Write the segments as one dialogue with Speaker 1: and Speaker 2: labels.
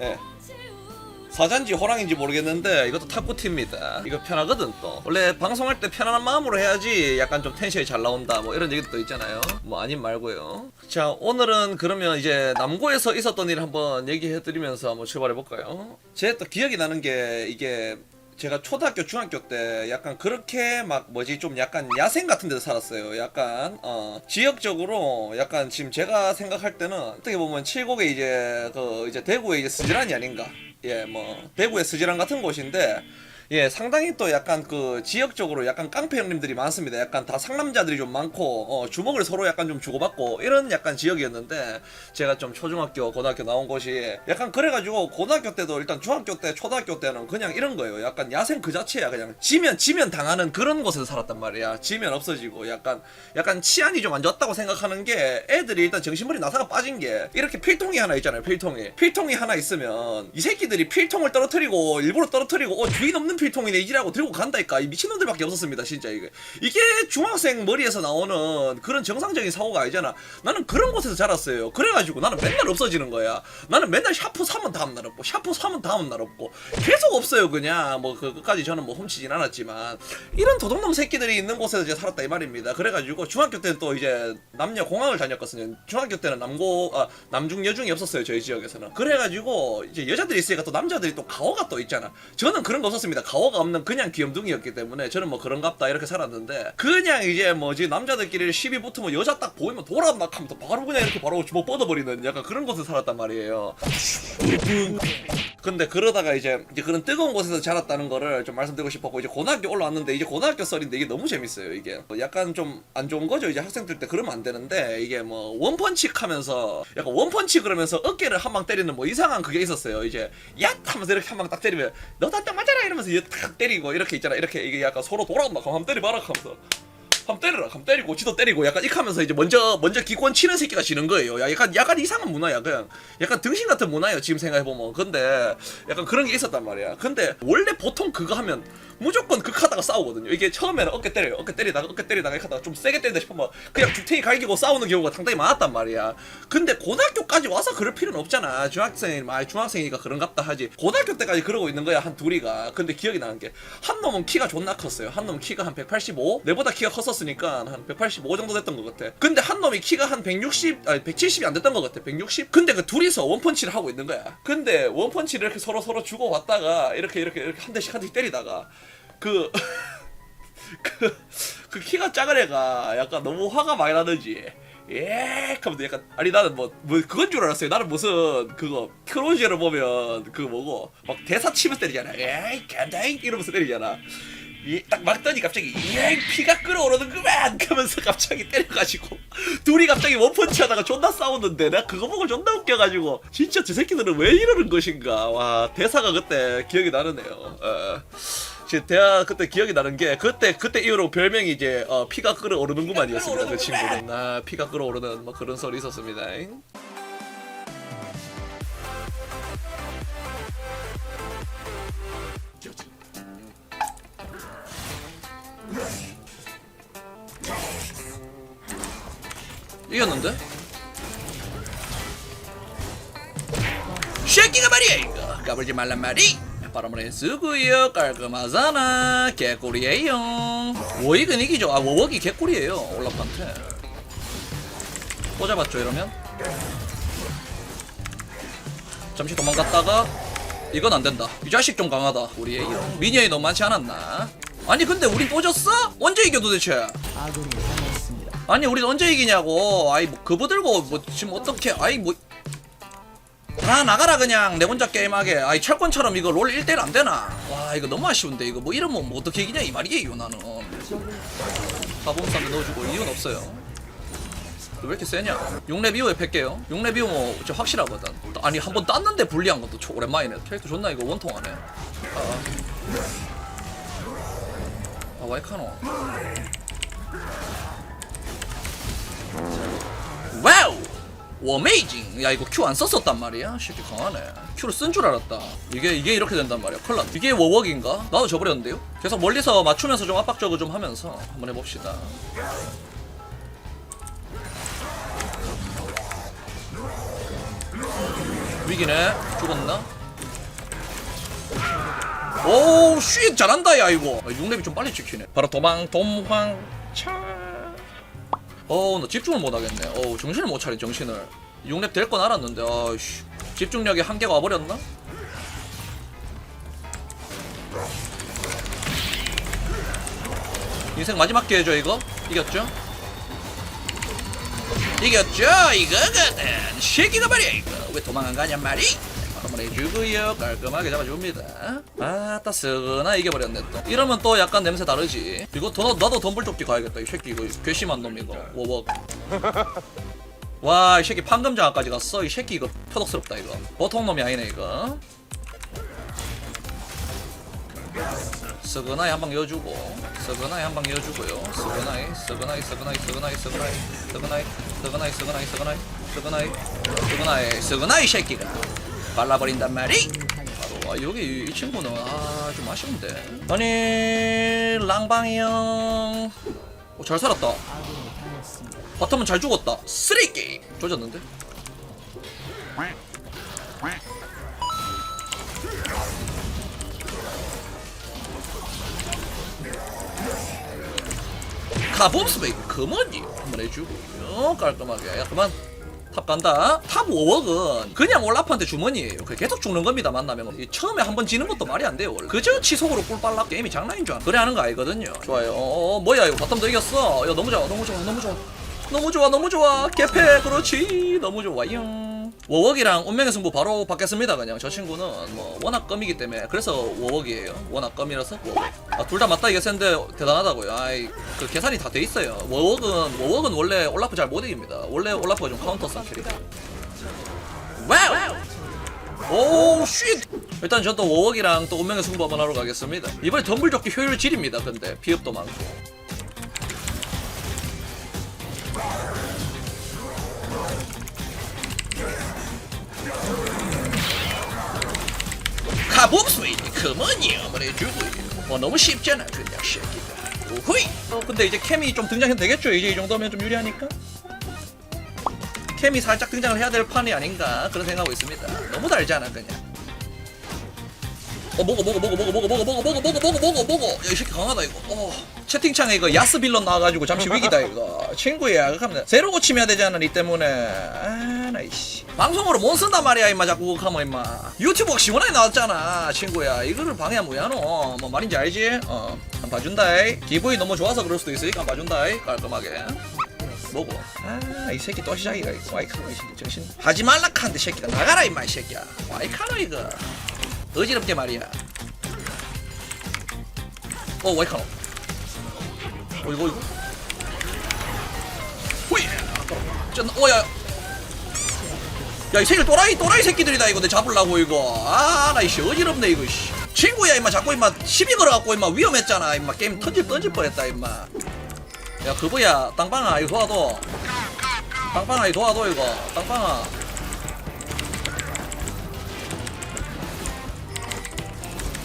Speaker 1: 예. 사자인지 호랑인지 모르겠는데 이것도 탁구티입니다. 이거 편하거든 또. 원래 방송할 때 편안한 마음으로 해야지 약간 좀 텐션이 잘 나온다 뭐 이런 얘기도 또 있잖아요. 뭐 아님 말고요. 자 오늘은 그러면 이제 남고에서 있었던 일 한번 얘기해드리면서 한번 출발해 볼까요? 제 또 기억이 나는 게 이게 제가 초등학교 중학교 때 약간 그렇게 막 뭐지 좀 약간 야생 같은 데서 살았어요. 약간 어 지역적으로 약간 지금 제가 생각할 때는 어떻게 보면 칠곡에 이제 그 이제 대구의 이제 스지란이 아닌가. 예, 뭐 대구의 스지란 같은 곳인데 예, 상당히 또 약간 그 지역적으로 약간 깡패 형님들이 많습니다. 약간 다 상남자들이 좀 많고 어, 주먹을 서로 약간 좀 주고받고 이런 약간 지역이었는데 제가 좀 초중학교, 고등학교 나온 곳이 약간 그래가지고 고등학교 때도 일단 중학교 때, 초등학교 때는 그냥 이런 거예요. 약간 야생 그 자체야. 그냥 지면 지면 당하는 그런 곳에서 살았단 말이야. 지면 없어지고 약간 약간 치안이 좀 안 좋았다고 생각하는 게 애들이 일단 정신머리 나사가 빠진 게 이렇게 필통이 하나 있잖아요. 필통이 필통이 하나 있으면 이 새끼들이 필통을 떨어뜨리고 일부러 떨어뜨리고 어 주인 없는 필통이네 이지라고 들고 간다니까. 이 미친놈들밖에 없었습니다 진짜 이게. 이게 중학생 머리에서 나오는 그런 정상적인 사고가 아니잖아. 나는 그런 곳에서 자랐어요. 그래가지고 나는 맨날 없어지는 거야. 나는 맨날 샤프 사면 다음 날 없고 샤프 사면 다음 날 없고. 계속 없어요 그냥. 뭐 그 끝까지 저는 뭐 훔치진 않았지만. 이런 도둑놈 새끼들이 있는 곳에서 이제 살았다 이 말입니다. 그래가지고 중학교 때는 또 이제 남녀 공학을 다녔거든요. 중학교 때는 남고 아, 남중 여중이 없었어요 저희 지역에서는. 그래가지고 이제 여자들이 있으니까 또 남자들이 또 가오가 또 있잖아. 저는 그런 거 없었습니다 가오가 없는 그냥 귀염둥이였기 때문에 저는 뭐 그런갑다 이렇게 살았는데 그냥 이제 뭐지 남자들끼리 시비 붙으면 여자 딱 보이면 돌아 막 하면 또 바로 그냥 이렇게 바로 주먹 뻗어버리는 약간 그런 곳에 살았단 말이에요. 근데 그러다가 이제 이제 그런 뜨거운 곳에서 자랐다는 거를 좀 말씀드리고 싶었고 이제 고등학교 올라왔는데 이제 고등학교 썰인데 이게 너무 재밌어요 이게. 뭐 약간 좀 안 좋은 거죠? 이제 학생들 때 그러면 안 되는데 이게 뭐 원펀치 하면서 약간 원펀치 그러면서 어깨를 한 방 때리는 뭐 이상한 그게 있었어요. 이제 야 하면서 이렇게 한 방 딱 때리면 너도 한딱 맞아라 이러면서 이제 탁 때리고 이렇게 있잖아. 이렇게 이게 약간 서로 돌아온다 그럼 한번 때리봐라 하면서. 함 때리라 함 때리고 지도 때리고 약간 이렇게 하면서 이제 먼저 먼저 기권 치는 새끼가 지는 거예요. 야, 약간 약간 이상한 문화야 그냥. 약간 등신 같은 문화예요 지금 생각해보면. 근데 약간 그런 게 있었단 말이야. 근데 원래 보통 그거 하면 무조건 극하다가 싸우거든요. 이게 처음에는 어깨 때려요 어깨 때리다가 어깨 때리다가 하다가 좀 세게 때리다 싶으면 그냥 죽탱이 갈기고 싸우는 경우가 상당히 많았단 말이야. 근데 고등학교까지 와서 그럴 필요는 없잖아. 중학생 아 중학생이니까 그런갑다 하지. 고등학교 때까지 그러고 있는 거야 한 둘이가. 근데 기억이 나는 게 한 놈은 키가 존나 컸어요. 한 놈은 키가 한 185 내보다 키가 컸었으니까 한 185 정도 됐던 것 같아. 근데 한 놈이 키가 한 160 아니 170이 안 됐던 것 같아 160 근데 그 둘이서 원펀치를 하고 있는 거야. 근데 원펀치를 이렇게 서로 서로 주고 왔다가 이렇게 이렇게 이렇게 한 대씩 한 대씩 때리다가 그 그, 그 키가 작은 애가 약간 너무 화가 많이 나는지 예 하면서 약간 아니 나는 뭐, 뭐 그건 줄 알았어요. 나는 무슨 그거 크로즈를 보면 그거 뭐고 막 대사 치면서 때리잖아. 에이 간다잉 이러면서 때리잖아. 이, 딱 막더니 갑자기 예 피가 끓어오르는구만 하면서 갑자기 때려가지고 둘이 갑자기 원펀치 하다가 존나 싸웠는데 내가 그거 보고 존나 웃겨가지고 진짜 저 새끼들은 왜 이러는 것인가. 와 대사가 그때 기억이 나는데요. 어. 제 대학 그때 기억이 나는 게 그때 그때 이후로 별명이 이제 어, 피가 끓어오르는구만이었습니다 그 친구는. 아 피가 끓어오르는 뭐 그런 소리 있었습니다. 이겼는데? 새끼가 말이야 이거. 까불지 말란 말이 바람을 쓰고요. 깔끔하잖아. 개꿀이에요. 워익은 이기죠. 아 워웍이 개꿀이에요. 올라프한테. 꽂아봤죠 이러면? 잠시 도망갔다가 이건 안된다. 이 자식 좀 강하다. 우리 에이요 미니언이 너무 많지 않았나? 아니 근데 우린 꽂았어? 언제 이겨 도대체.
Speaker 2: 아니
Speaker 1: 우리 언제 이기냐고. 아이 뭐 그거 들고 뭐 지금 어떻게 아이 뭐 다 나가라 그냥. 내 혼자 게임하게. 아이 철권처럼 이거 롤 1대1 안 되나? 와 이거 너무 아쉬운데 이거. 뭐 이러면 뭐 어떻게 이기냐 이 말이에요 나는. 가봄삼에 넣어주고 이유는 없어요. 왜 이렇게 세냐? 6렙 이후에 팰게요. 6렙 이후 뭐 진짜 확실하거든 아니 한 번 땄는데 불리한 것도 초- 오랜만이네. 캐릭터 존나 이거 원통하네. 아, 아 와이카노. 와우! 워메이징! 야 이거 큐안 썼었단 말이야? 쉽게 강하네 큐를 쓴 줄 알았다 이게 이게 이렇게 된단 말이야 났네 이게 워웍인가? 나도 져버렸는데요? 계속 멀리서 맞추면서 좀 압박적으로 좀 하면서 한번 해봅시다 위기네 죽었나? 오우 쉿 잘한다 야 이거 아, 6렙이 좀 빨리 찍히네 바로 도망 dom황차 어우 나 집중을 못하겠네. 어우 정신을 못 차리 정신을. 6렙 될 건 알았는데 아씨. 집중력에 한계가 와버렸나? 인생 마지막 기회죠 이거? 이겼죠? 이겼죠? 이거거든 새끼가 말이야 이거. 왜 도망 안 가냔 말이 바로 해주고요 깔끔하게 잡아줍니다 아따 쓱나 이겨버렸네 또 이러면 또 약간 냄새 다르지 이거 더 나도 덤불조끼 가야겠다 이 새끼 이거 괘씸한 놈 이거 워워 와이 새끼 판금장까지 갔어 이 새끼 이거 표독스럽다 이거 보통 놈이 아니네 이거 스그나이 한방 이어주고 스그나이 한방 이어주고요 스그나이 스그나이 스그나이 스그나이 스그나이 스그나이 스그나이 스그나이 스그나이 스그나이 스그나이 스그나이 새끼가 발라버린단 말이? 아, 여기 이 친구는 아 좀 아쉬운데. 아니 랑방이 형. 어, 잘 살았다. 바텀은 잘 죽었다. 쓰레기! 조졌는데? 카본스베이크 그머니 한번 해주고요. 깔끔하게. 야 그만 탑 간다. 탑 5억은 그냥 올라프한테 주머니에요. 그 계속 죽는 겁니다 만나면. 이 처음에 한 번 지는 것도 말이 안 돼요 원래. 그저 치속으로 꿀 빨라 게임이 장난인 줄 알아 그래 하는 거 아니거든요. 좋아요. 어, 어 뭐야 이거 바텀 더 이겼어. 야 너무 좋아 너무 좋아 너무 좋아. 너무 좋아 너무 좋아. 개패. 그렇지. 너무 좋아요 워웍이랑 운명의 승부 바로 받겠습니다 그냥. 저 친구는 뭐 워낙 껌이기 때문에. 그래서 워웍이에요. 워낙 껌이라서 워웍. 아, 둘 다 맞다 이겼는데 대단하다고요. 아이 그 계산이 다 돼 있어요. 워웍은 워웍은 원래 올라프 잘 못 이깁니다. 원래 올라프가 좀 카운터 성 캐릭터. 와우! 오, 쉿! 일단 전 또 워웍이랑 또 운명의 승부 한번 하러 가겠습니다. 이번에 덤블 조끼 효율 질입니다, 근데. 비읍도 많고. 스웨이드 그머니 어머해주고요 뭐 너무 쉽잖아 그냥 새끼들 오호이. 어 근데 이제 캠이 좀 등장해도 되겠죠? 이제 이 정도면 좀 유리하니까? 캠이 살짝 등장을 해야 될 판이 아닌가 그런 생각하고 있습니다. 너무 달잖아 그냥 어 먹어 먹어 먹어 먹어 먹어 먹어 먹어 먹어 먹어 먹어 먹어 먹어 야, 이 새끼 강하다 이거 어 채팅창에 이거 야스 빌런 나와가지고 잠시 위기다 이거 친구야 그거 하면 새로 고침해야 되잖아 니 때문에 아나 이씨 방송으로 못 쓴단 말이야 임마 자꾸 그거 하면 임마 유튜브가 시원하게 나왔잖아 친구야 이거를 방해하면 뭐야노 뭐 말인지 알지? 어 한번 봐준다 이 기분이 너무 좋아서 그럴 수도 있으니까 한번 봐준다 이 깔끔하게 뭐고 아이 새끼 또 시작이가 이거 와이카노 이 새끼 정신 하지 말라 카는데 새끼가 나가라 임마 이 새끼야 와이카노 이거 어지럽게 말이야. 어, 와이카노. 어, 이거, 이거. 호이! 쩐, 어, 야. 야, 이 새끼 또라이, 또라이 새끼들이다, 이거. 내 잡으려고, 이거. 아, 나, 이씨, 어지럽네, 이거, 씨. 친구야, 임마. 자꾸, 임마. 시비 걸어갖고, 임마. 위험했잖아, 임마. 게임 던질, 던질 뻔했다, 임마. 야, 그거야. 땅빵아, 이거 도와줘. 땅빵아, 이거 도와줘, 이거. 땅빵아.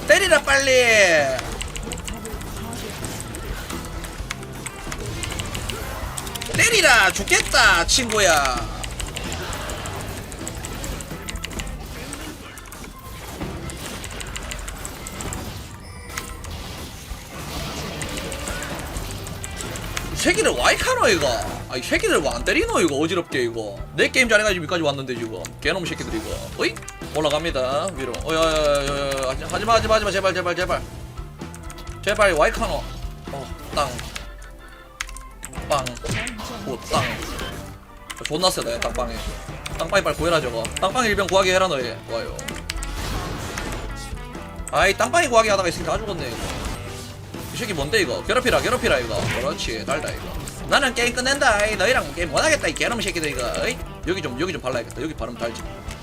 Speaker 1: 때리라 빨리. 때리라 죽겠다 친구야. 이 새끼들 와이카노 이거? 아이 새끼들 왜안 때리노 이거? 어지럽게 이거. 내 게임 잘해가지고 여기까지 왔는데 지금. 개놈 새끼들 이거. 어이 올라갑니다. 위로. 어야야야야 하지마 하지마 하지마 제발 제발 제발. 제발 와이카노. 어땅빵오땅. 존나 세다 얘 땅빵이. 땅빵이 빨리 구해라 저거. 땅빵이 일병 구하게 해라 너희. 좋아요. 아이 땅빵이 구하게 하다가 이 새끼 다 죽었네 이거. 이 새끼 뭔데 이거? 괴롭히라 괴롭히라 이거. 그렇지 달다 이거. 나는 게임 끝낸다 이. 너희랑 게임 못하겠다 이 개놈 새끼들 이거. 어이? 여기 좀 여기 좀 발라야겠다. 여기 바르면 달지. 큐!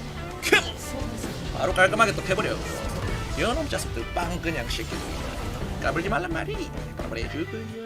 Speaker 1: 바로 깔끔하게 또 패버려. 연놈 자식들 빵 그냥 새끼들 까불지 말란 말이. 바로 해주고요